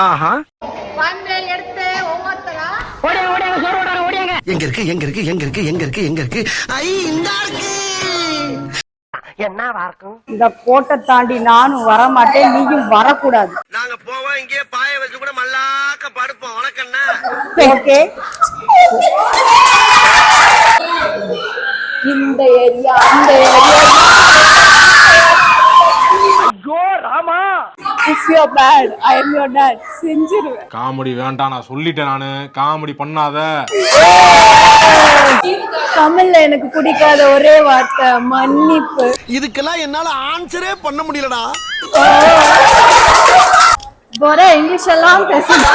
ஆஹா. வந்து எடுத்து ஒவ்வொருத்தரா? எங்க இருக்கு எங்க இருக்கு எங்க இருக்கு எங்க இருக்கு எங்க இருக்கு? ஐ இந்த இருக்கு இந்த கோட்டை தாண்டி நானும் வர மாட்டேன் நீயும் வரக்கூடாது. நாங்க போவோம் இங்கே பாய வச்சு கூட மல்லாக்க படுப்போம். உனக்கண்ணா ஓகே. இந்த ஏரியா அந்த area. If you bad I am your dad செஞ்சிருவேன். காமெடி வேண்டாம் நான் சொல்லிட்டேன் நானு. காமெடி பண்ணாத. தமிழ்ல எனக்கு பிடிக்காத ஒரே வார்த்தை மன்னிப்பு. இதுக்கெல்லாம் என்னால ஆன்சரே பண்ண முடியலடா. போற இங்கிலீஷ் எல்லாம் பேசுங்க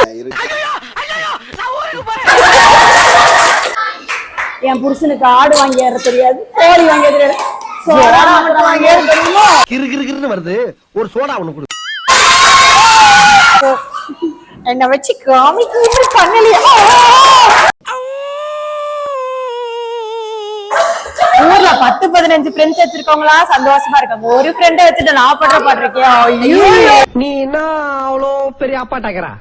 என் புருஷனுக்கு ஆடு வாங்கி ஏற தெரியாது கோழி வாங்கி ஏற தெரியாது. சோடா மட்டும் வாங்கி ஏற தெரியுமோ? வருது. ஒரு சோடா ஒண்ணு கொடு. என்னை வச்சு காமிக்க பண்ணலையா. ஊர்ல பத்து பதினஞ்சு ஃப்ரெண்ட்ஸ் வச்சிருக்கவங்களா சந்தோஷமா இருக்காங்க. ஒரு ஃப்ரெண்ட வச்சுட்டு நான் பண்ற பாட்டிருக்கியா? ஐயோ. நீ என்ன அவ்வளோ பெரிய அப்பாட்டாக்கிறா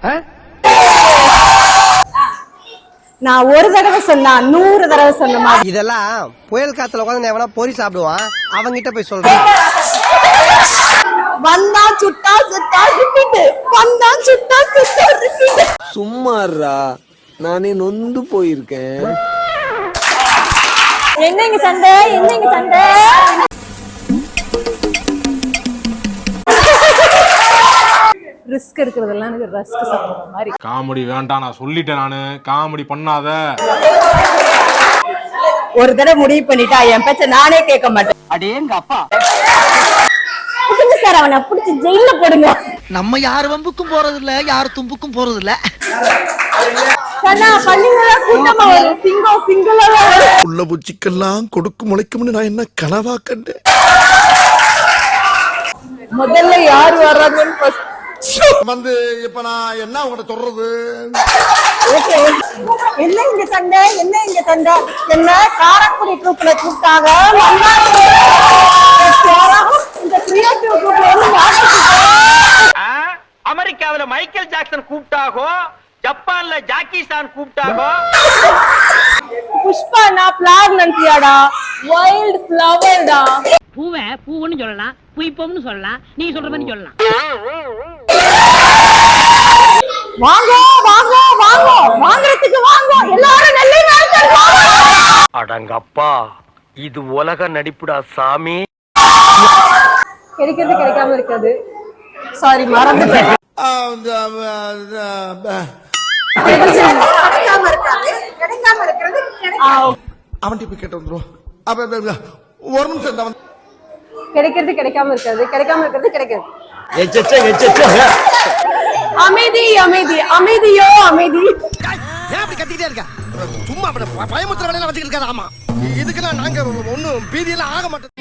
நான் ஒரு தடவை சொன்னா நூறு தடவை சொன்ன மாதிரி. இதெல்லாம் புயல் காத்துல உட்காந்து எவனா பொறி சாப்பிடுவான்? அவங்கிட்ட போய் சொல்றேன். வந்தா சுட்டா சுட்டா ரிப்பீட் வந்தா சுட்டா சுட்டா ரிப்பீட் சும்மாறா நானே நொந்து போயிருக்கேன். என்னங்க சண்டை? என்னங்க சண்டை? ரிஸ்க் எடுக்கிறதெல்லாம் எனக்கு ரஸ்க் சாப்பிடுற மாதிரி. காமெடி வேண்டாம் நான் சொல்லிட்டேன் நானு. காமெடி பண்ணாத. ஒரு தடவை முடிவு பண்ணிட்டா என் பேச்ச நானே கேட்க மாட்டேன். அடேங்க அப்பா புடிங்க சார் அவனை புடிச்சு ஜெயில போடுங்க. நம்ம யார் வம்புக்கும் போறது இல்ல யார் தும்புக்கும் போறது இல்ல உள்ள பூச்சிக்கெல்லாம் கொடுக்கு முளைக்கும்னு நான் என்ன கனவா கண்டேன்? முதல்ல யார் வர்றாங்கன்னு வந்து இப்ப நான் என்ன உங்கள்கிட்ட சொல்றது. என்ன இங்க சண்டை? என்ன இங்க சண்டை? என்ன? காரக்குடி குரூப்ல கூப்பிட்டாங்க மன்னார்குடி இந்த கிரியேட்டிவ் குரூப்ல வந்து யாரை அமெரிக்காவில மைக்கேல் ஜாக்சன் கூப்பிட்டாகோ ஜப்பான்ல ஜாக்கி சான் கூப்பிட்டாகோ புஷ்பா நான் ஃபிளவர் நினைச்சியாடா வைல்ட் ஃபிளவர்டா பூவை பூவுன்னு சொல்லலாம் புய்ப்பம்னு சொல்லலாம் நீ சொல்ற மாதிரி சொல்லலாம். வாங்க வாங்க வாங்க. வாங்குறதுக்கு வாங்க. எல்லாரும் நெல்லை வாங்க அடங்கப்பா இது உலக நடிப்புடா சாமி. கிடைக்கிறது கிடைக்காம இருக்காது. சாரி மறந்துட்டேன். கிடைக்காம இருக்காது கிடைக்காம இருக்கிறது அவன் போய் கேட்டு அப்ப, ஒரு நிமிஷம் கிடைக்கிறது கிடைக்காம இருக்காது கிடைக்காம இருக்கிறது கிடைக்காது அமைதி அமைதி அமைதியோ அமைதி. ஏன் அப்படி கத்திக்கிட்டே இருக்க? சும்மா அப்படி ப- பயமுறுத்துற வேலையெல்லாம் வச்சுக்கிட்டு இருக்காது ஆமா. இதுக்கெல்லாம் நாங்க ஒன்னும் பீதியெல்லாம் ஆக மாட்டோம்.